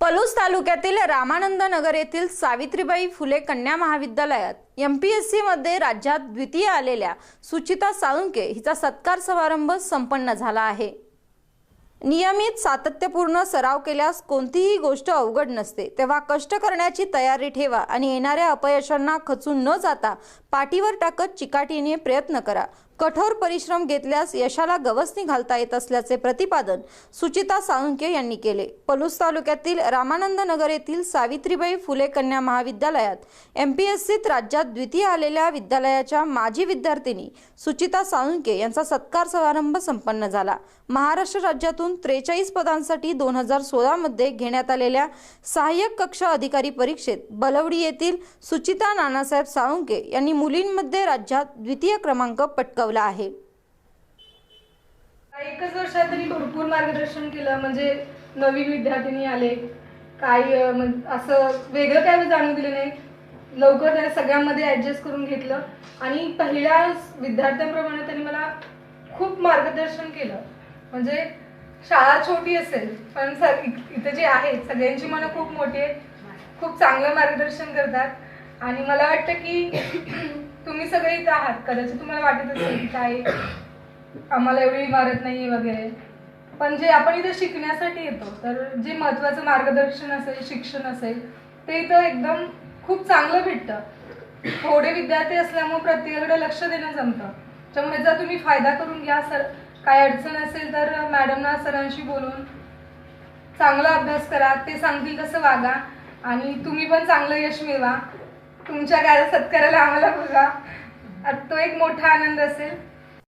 पलूस तालुक्यातील रामानंद नगर येथील सावित्रीबाई फुले कन्या महाविद्यालयात एम पी एसमध्ये राज्यात द्वितीय आलेल्या सुचिता साळुंके हिचा सत्कार समारंभ संपन्न झाला आहे. नियमित सातत्यपूर्ण सराव केल्यास कोणतीही गोष्ट अवघड नसते. तेव्हा कष्ट करण्याची तयारी ठेवा आणि येणाऱ्या अपयशांना खचून न जाता पाठीवर टाकत चिकाटीने प्रयत्न करा. कठोर परिश्रम घेतल्यास यशाला गवसणी घालता येत असल्याचे प्रतिपादन सुचिता साळुंके यांनी केले. पलूस तालुक्यातील रामानंद नगर येथील सावित्रीबाई फुले कन्या महाविद्यालयात एम पी एस सीत राज्यात द्वितीय आलेल्या विद्यालयाच्या माजी विद्यार्थिनी सुचिता साळुंके यांचा सत्कार समारंभ संपन्न झाला. महाराष्ट्र राज्यातून त्रेचाळीस पदांसाठी दोन हजार सोळामध्ये घेण्यात आलेल्या सहाय्यक कक्ष अधिकारी परीक्षेत बलवडी येथील सुचिता नानासाहेब साळुंके यांनी मुलींमध्ये राज्यात द्वितीय क्रमांक पटकावला आहे. एकच वर्षात त्यांनी भरपूर मार्गदर्शन केलं म्हणजे नवीन विद्यार्थिनी आले. काही असं वेगळं काय जाणून दिलं नाही. लवकर त्याने सगळ्यांमध्ये ऍडजस्ट करून घेतलं. आणि पहिल्या विद्यार्थ्यांप्रमाणे त्यांनी मला खूप मार्गदर्शन केलं. म्हणजे शाळा छोटी असेल पण सर इथं जे आहेत सगळ्यांची मनं खूप मोठी आहेत. खूप चांगलं मार्गदर्शन करतात. आणि मला वाटतं की तुम्ही सगळे इथं आहात. कदाचित तुम्हाला वाटत असेल की काय आम्हाला एवढी इमारत नाही वगैरे. पण जे आपण इथे शिकण्यासाठी येतो तर जे महत्वाचं मार्गदर्शन असेल शिक्षण असेल ते इथं एकदम खूप चांगलं भेटतं. थोडे विद्यार्थी असल्यामुळे प्रत्येकाकडे लक्ष देणं जमतं. त्यामुळे जर तुम्ही फायदा करून घ्या सर काय अडचण असेल तर मॅडमना सरांशी बोलून चांगला अभ्यास करा. ते सांगतील तसं वागा आणि तुम्ही पण चांगलं यश मिळवा. तुमच्या काय सत्काराला आम्हाला बघा. तो एक मोठा आनंद असेल.